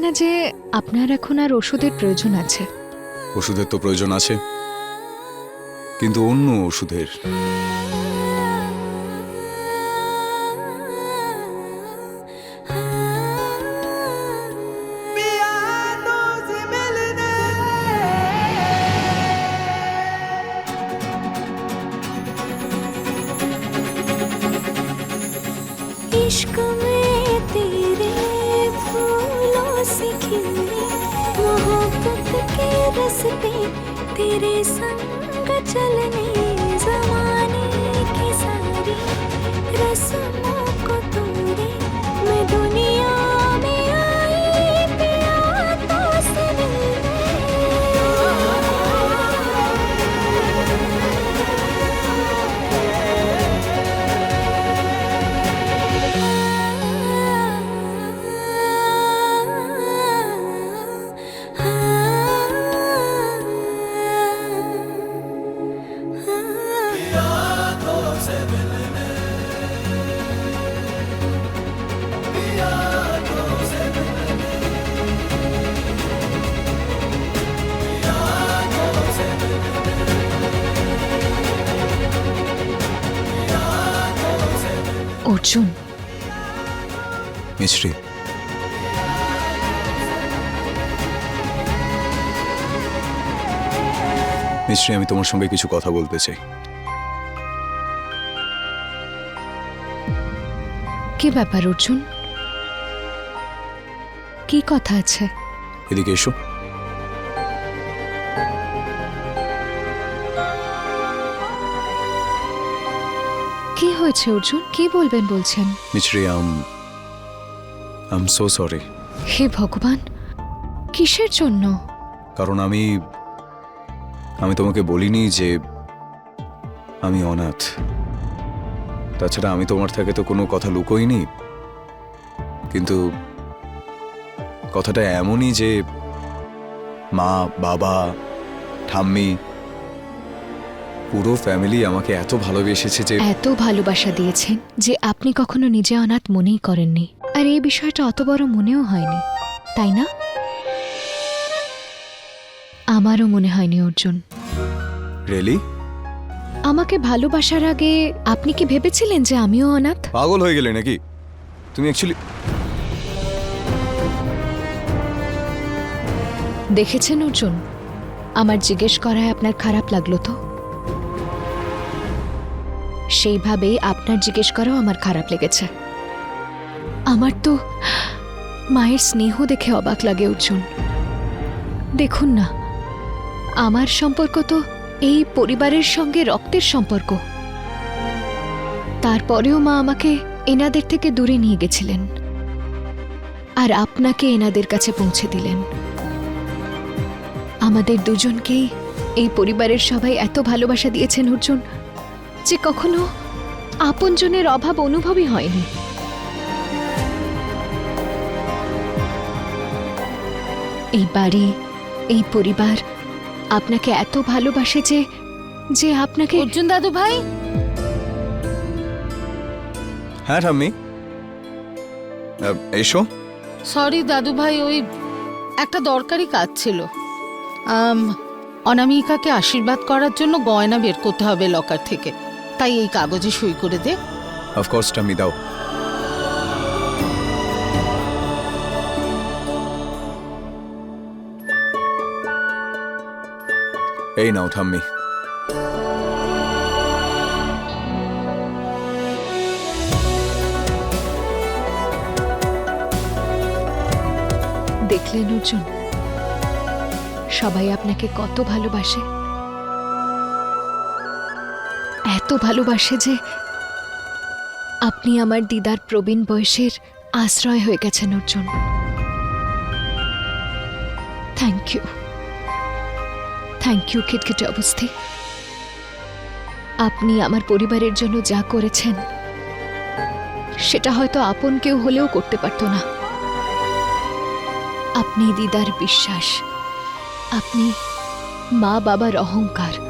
না যে আপনার এখন আর ওষুধের প্রয়োজন আছে? ওষুধের তো প্রয়োজন আছে। কিন্তু অন্য ওষুধের। तेरे संग चलने অর্জুন। মিশ্রী। মিশ্রি আমি তোমার সঙ্গে কিছু কথা বলতে চাই। কি ব্যাপার অর্জুন? কি কথা আছে? এদিকে এসো। কি হয়েছে অর্জুন? কি বলবেন বলছেন? আম আম সো সরি হে ভগবান কিসের জন্য? কারণ আমি আমি তোমাকে বলিনি যে আমি অনাথ। তাছাড়া আমি তোমার থেকে তো কোনো কথা লুকোইনি। কিন্তু কথাটা এমনই যে মা বাবা ঠাম্মি পুরো ফ্যামিলি আমাকে এত ভালোবেসেছে যে এত ভালোবাসা দিয়েছেন যে আপনি কখনো নিজে অনাথ মনেই করেননি। আর এই বিষয়টা অত বড় মনেও হয়নি তাই না? আমারও মনে হয়নি অর্জুন। রেলি আমাকে ভালোবাসার আগে আপনি কি ভেবেছিলেন যে আমিও অনাথ? পাগল হয়ে গেলে নাকি? তুমি অ্যাকচুয়ালি দেখেছেন অর্জুন? আমার জিজ্ঞেস করায় আপনার খারাপ লাগল তো? সেইভাবেই আপনার জিজ্ঞেস করাও আমার খারাপ লেগেছে। আমার তো মায়ের স্নেহ দেখে অবাক লাগে অর্জুন। দেখুন না, আমার সম্পর্ক তো এই পরিবারের সঙ্গে রক্তের সম্পর্ক। তারপরেও মা আমাকে এনাদের থেকে দূরে নিয়ে গেছিলেন। আর আপনাকে এনাদের কাছে পৌঁছে দিলেন। আমাদের দুজনকেই এই পরিবারের সবাই এত ভালোবাসা দিয়েছেন অর্জুন। যে কখনো আপনজনের অভাব অনুভবই হয়নি। এই বাড়ি এই পরিবার আপনাকে এত ভালোবাসে যে যে আপনাকে অর্জুন দাদু ভাই? হ্যাঁ ঠাম্মি। এসো। সরি দাদু ভাই ওই একটা দরকারি কাজ ছিল। আম, অনামিকাকে আশীর্বাদ করার জন্য গয়না বের করতে হবে লকার থেকে। তাই এই কাগজে সই করে দে। অফকোর্স ঠাম্মি দাও। এই নাও ঠাম্মি দেখলেন অর্জুন সবাই আপনাকে কত ভালোবাসে। এত ভালোবাসে যে আপনি আমার দিদার প্রবীণ বয়সের আশ্রয় হয়ে গেছেন Arjun. Thank you thank you খিটখিটে অবস্থি। আপনি আমার পরিবারের জন্য যা করেছেন, সেটা হয়তো আপন কেউ হলেও করতে পারতো না। আপনি দিদার বিশ্বাস। আপনি মা বাবার অহংকার।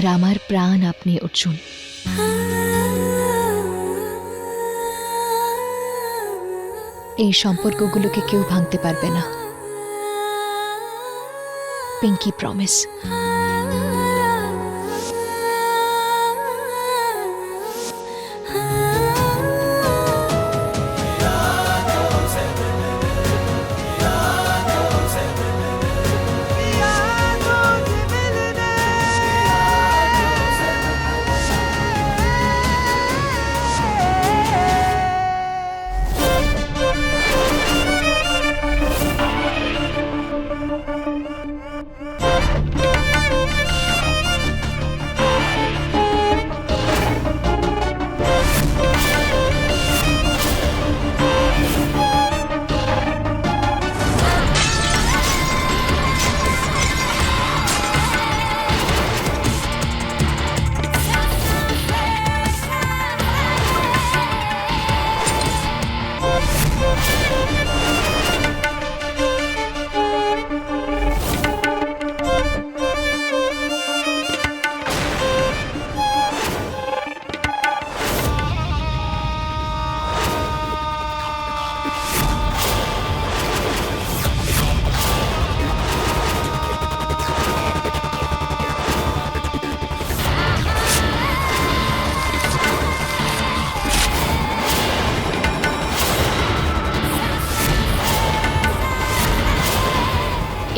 আর আমার প্রাণ আপনি অর্জুন। এই সম্পর্কগুলোকে কেউ ভাঙতে পারবে না। পিঙ্কি প্রমিস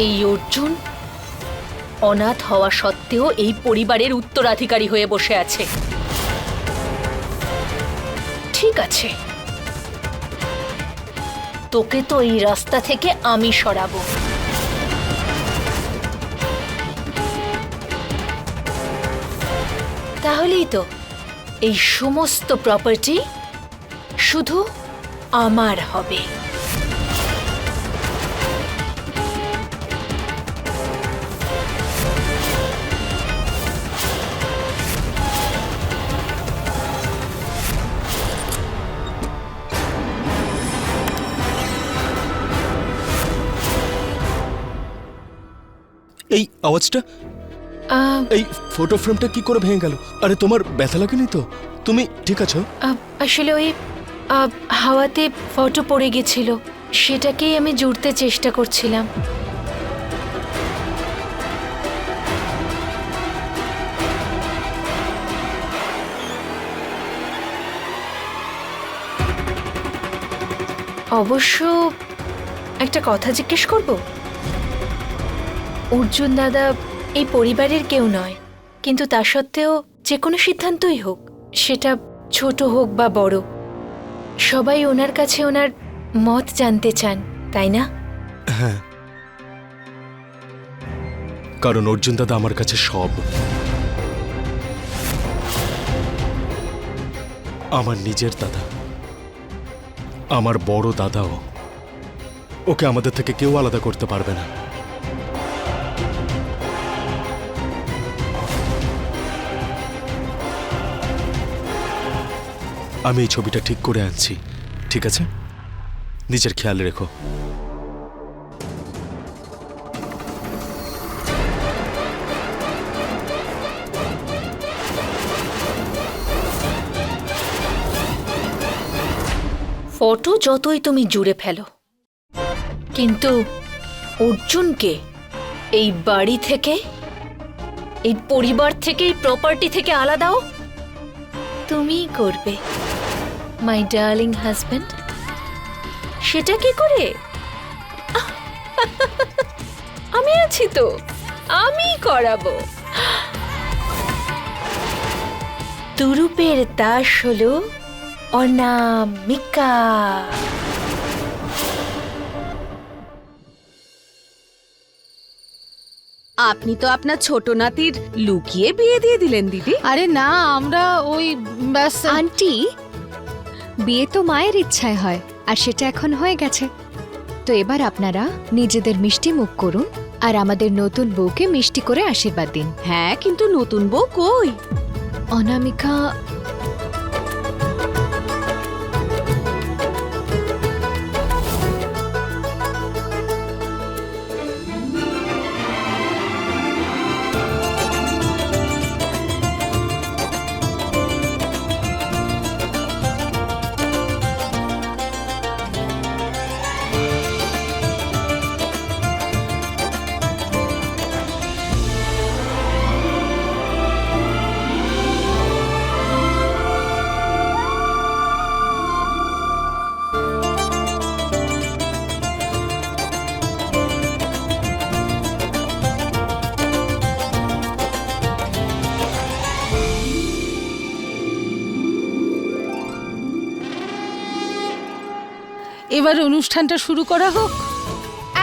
এই অর্জুন অনাথ হওয়া সত্ত্বেও এই পরিবারের উত্তরাধিকারী হয়ে বসে আছে। ঠিক আছে। তোকে তো এই রাস্তা থেকে আমি সরাবো। তাহলেই তো এই সমস্ত প্রপার্টি শুধু আমার হবে। এই আওয়াজটা? এই ফটো ফ্রেমটা কি করে ভেঙে গেল? আরে তোমার ব্যথা লাগেনি তো? তুমি ঠিক আছো? আসলে ওই হাওয়াতে ফটো পড়ে গেছিল। সেটাকেই আমি জুড়তে চেষ্টা করছিলাম। অবশ্য একটা কথা জিজ্ঞেস করব? অর্জুন দাদা এই পরিবারের কেউ নয়। কিন্তু তা সত্ত্বেও যে কোনো সিদ্ধান্তই হোক, সেটা ছোট হোক বা বড়, সবাই ওনার কাছে ওনার মত জানতে চান, তাই না? হ্যাঁ। কারণ অর্জুন দাদা আমার কাছে সব। আমার নিজের দাদা। আমার বড় দাদাও। ওকে আমাদের থেকে কেউ আলাদা করতে পারবে না। আমি এই ছবিটা ঠিক করে আনছি, ঠিক আছে? নিজের খেয়াল রেখো। ফটো যতই তুমি জুড়ে ফেলো। কিন্তু অর্জুনকে এই বাড়ি থেকে, এই পরিবার থেকে, এই প্রপার্টি থেকে আলাদাও তুমিই করবে। মাই ডার্লিং হাজব্যান্ড সেটা কি করে? আমি আছি তো। আমি করাবো। তুরুপের তাস হলো অনামিকা। আপনি তো আপনার ছোট নাতির লুকিয়ে বিয়ে দিয়ে দিলেন দিদি। আরে না আমরা ওই ব্যাস। আন্টি বিয়ে তো মায়ের ইচ্ছায় হয় আর সেটা এখন হয়ে গেছে। তো এবার আপনারা নিজেদের মিষ্টি মুখ করুন আর আমাদের নতুন বউকে মিষ্টি করে আশীর্বাদ দিন। হ্যাঁ কিন্তু নতুন বউ কই? অনামিকা এবার অনুষ্ঠানটা শুরু করা হোক।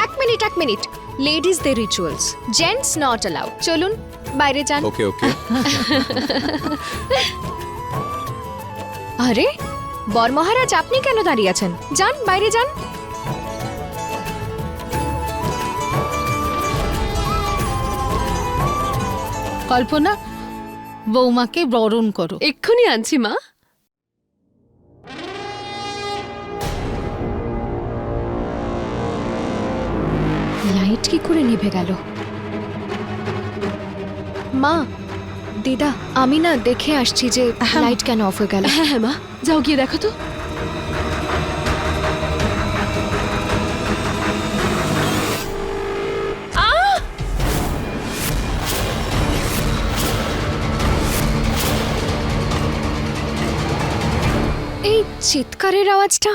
এক মিনিট এক minute. Ladies the rituals gents not allowed চলুন বাইরে যান। ওকে ওকে আরে বর মহারাজ আপনি কেন দাঁড়িয়ে আছেন? যান বাইরে যান। কল্পনা বৌমাকে বরণ করো। এক্ষুনি আনছি মা। লাইট কি করে নিভে গেল। মা দিদা আমি না দেখে আসছি যে লাইট কেন অফ হয়ে গেল। হ্যাঁ হ্যাঁ মা যাও গিয়ে দেখো তো। এই চিৎকারের আওয়াজটা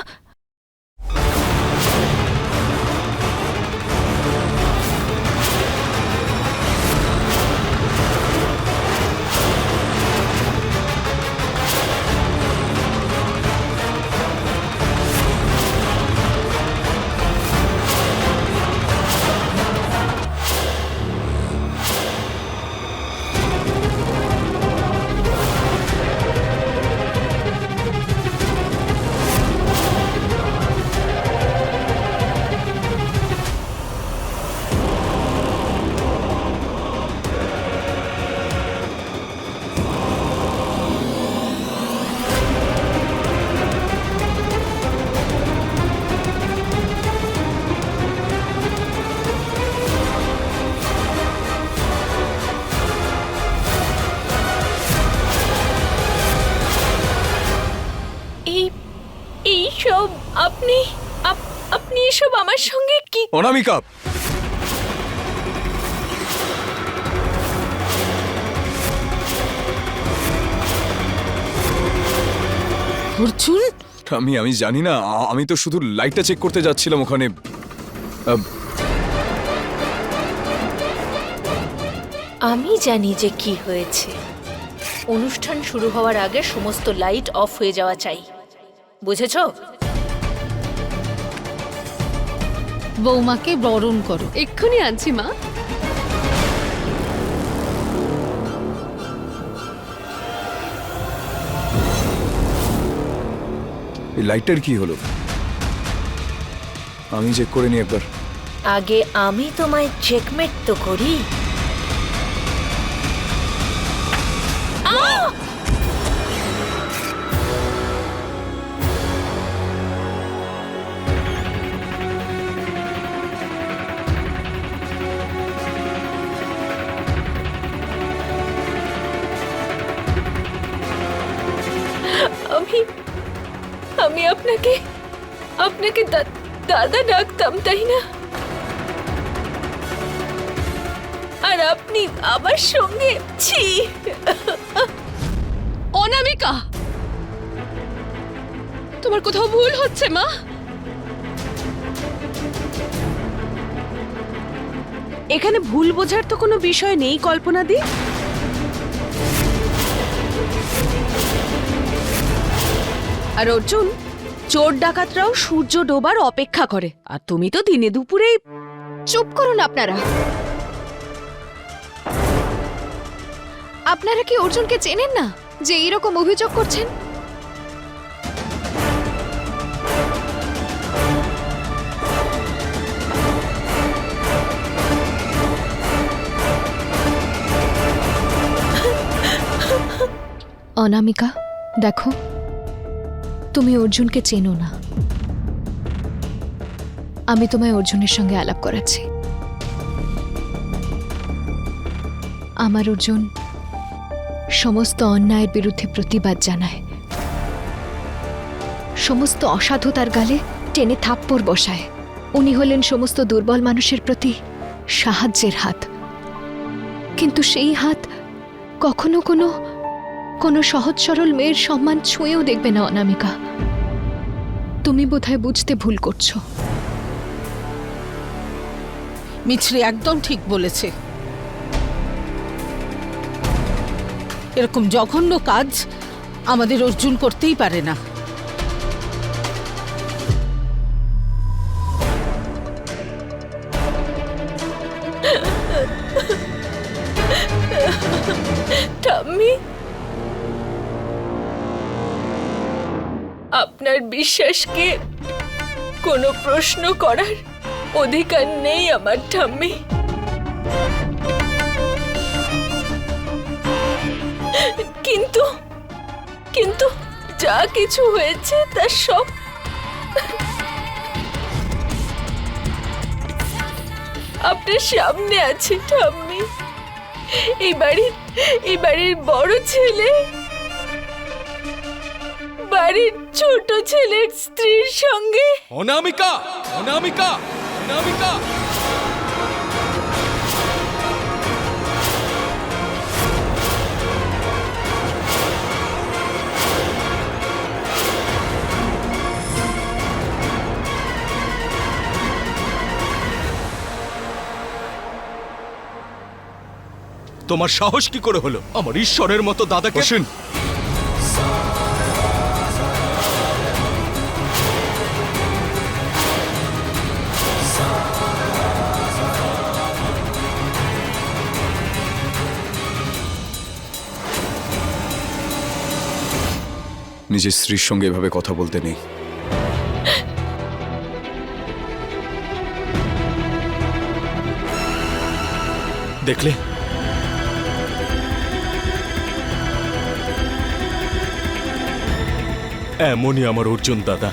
এই সব আপনি আপ- আপনি এসব আমার সঙ্গে কি? অনামিকা! অর্জুন? আমি আমি জানি না আমি তো শুধু লাইটটা চেক করতে যাচ্ছিলাম ওখানে। আমি জানি যে কি হয়েছে। অনুষ্ঠান শুরু হওয়ার আগে সমস্ত লাইট অফ হয়ে যাওয়া চাই। বুঝেছ? বৌমাকে বরণ করো। এক্ষুনি আনছি মা। এই লাইটটার কি হলো? আমি চেক করে নি একবার। আগে আমি তোমায় চেকমেট তো করি। দাদা ডাকতাম তাই না? আর আপনি আমার সঙ্গে, ছি। অনামিকা! তোমার কোথাও ভুল হচ্ছে, মা? এখানে ভুল বোঝার তো কোনো বিষয় নেই, কল্পনা দি। আর অর্জুন চোর ডাকাতরাও সূর্য ডোবার অপেক্ষা করে। আর তুমি তো দিনে দুপুরেই চুপ করুন আপনারা। আপনারা কি অর্জুনকে চেনেন না যে এইরকম অভিযোগ করছেন? অনামিকা, দেখো তুমি অর্জুনকে চেনো না। আমি তোমায় অর্জুনের সঙ্গে আলাপ করাচ্ছি। আমার অর্জুন সমস্ত অন্যায়ের বিরুদ্ধে প্রতিবাদ জানায়। সমস্ত অসাধুতার গালে টেনে থাপ্পড় বসায়। উনি হলেন সমস্ত দুর্বল মানুষের প্রতি সাহায্যের হাত। কিন্তু সেই হাত কখনো কোনো কোনো সহজ সরল মেয়ের সম্মান ছুঁয়েও দেখবে না অনামিকা। তুমি বোধহয় বুঝতে ভুল করছ। মিছরি একদম ঠিক বলেছে। এরকম জঘন্য কাজ আমাদের অর্জুন করতেই পারে না। ওনার বিশ্বাসকে কোনো প্রশ্ন করার অধিকার নেই আমার ঠাম্মি। কিন্তু কিন্তু যা কিছু হয়েছে তার সব আপনার সামনে আছে ঠাম্মি। এই বাড়ির এই বাড়ির বড় ছেলে, বাড়ির ছোট ছেলের স্ত্রীর সঙ্গে। অনামিকা অনামিকা অনামিকা। তোমার সাহস কি করে হলো? আমার ঈশ্বরের মতো দাদাকে নিজের স্ত্রীর সঙ্গে এভাবে কথা বলতে নেই। দেখলে? এমনই আমার অর্জুন দাদা।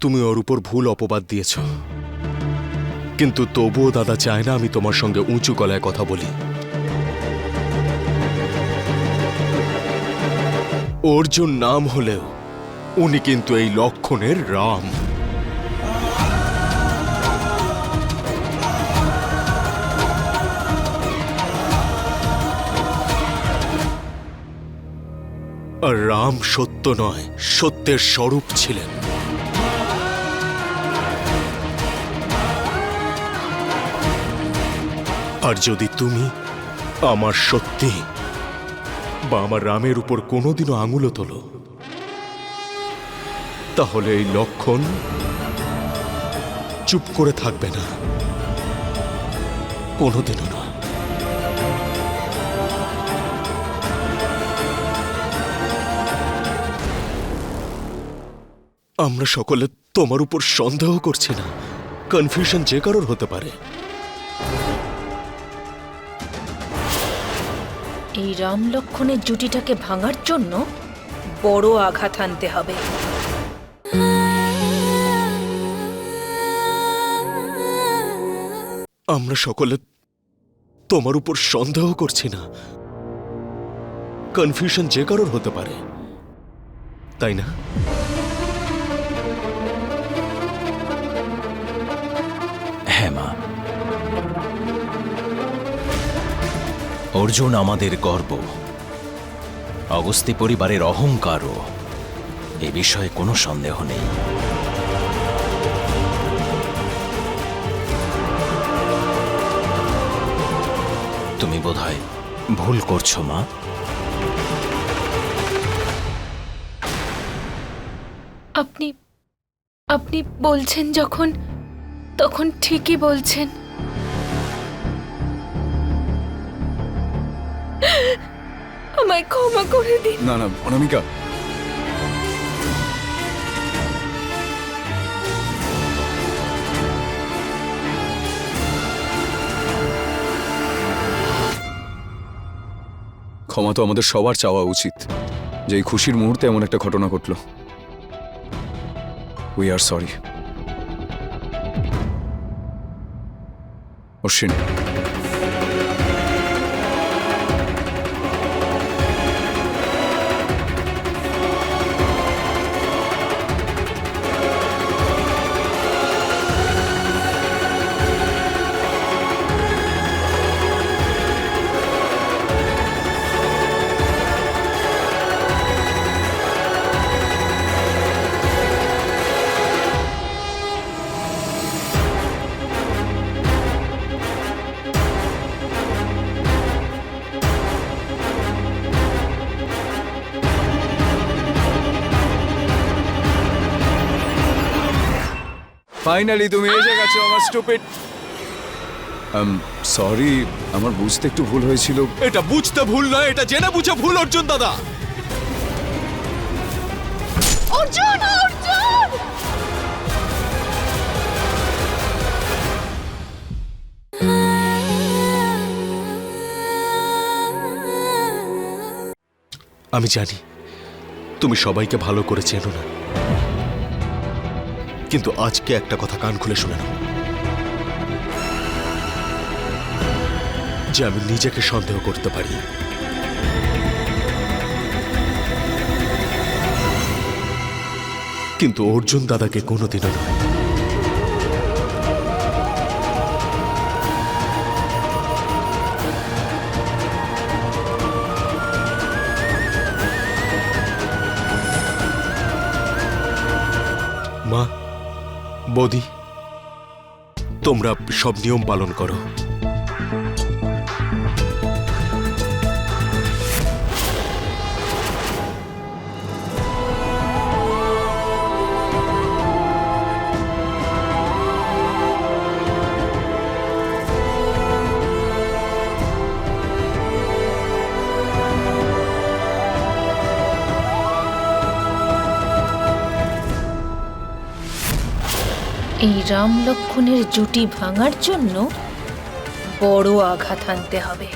তুমি ওর উপর ভুল অপবাদ দিয়েছ। কিন্তু তবুও দাদা চায় না আমি তোমার সঙ্গে উঁচু গলায় কথা বলি। অর্জুন নাম হলেও উনি কিন্তু এই লক্ষণের রাম। আর রাম সত্য নয়, সত্যের স্বরূপ ছিলেন। আর যদি তুমি আমার সত্যি বা আমার রামের উপর কোনোদিনও আঙুলো তোলো। তাহলে এই লক্ষণ চুপ করে থাকবে না। কোনোদিনও না। আমরা সকলে তোমার উপর সন্দেহ করছি না। কনফিউশন যে কারোর হতে পারে। এই রাম লক্ষণের জুটিটাকে ভাঙার জন্য বড় আঘাত আনতে হবে। আমরা সকলে তোমার উপর সন্দেহ করছি না। কনফিউশন যে কারোর হতে পারে। তাই না? হ্যাঁ মা। অর্জুন আমাদের গর্ব। অগস্তি পরিবারের অহংকারও এ বিষয়ে কোনো সন্দেহ নেই। তুমি বোধহয় ভুল করছ, মা। আপনি আপনি বলছেন যখন, তখন ঠিকই বলছেন। আমায় ক্ষমা করে দিন। না না, অনামিকা। ক্ষমা তো আমাদের সবার চাওয়া উচিত। যে এই খুশির মুহূর্তে এমন একটা ঘটনা ঘটলো। We are sorry Ashwin. Finally তুমি এসে গেছো আমার স্টুপিড সরি আমার বুঝতে একটু ভুল হয়েছিল। এটা বুঝতে ভুল নয় এটা জেনে বুঝে ভুল অর্জুন দাদা। অর্জুন অর্জুন! আমি জানি তুমি সবাইকে ভালো করে চেনো না। কিন্তু আজকে একটা কথা কান খুলে শুনে নাও। যে আমি নিজেকে সন্দেহ করতে পারি। কিন্তু অর্জুন দাদাকে কোনোদিনও নয়। বৌদি তোমরা সব নিয়ম পালন করো। এই রাম লক্ষণের জুটি ভাঙার জন্য বড় আঘাত আনতে হবে।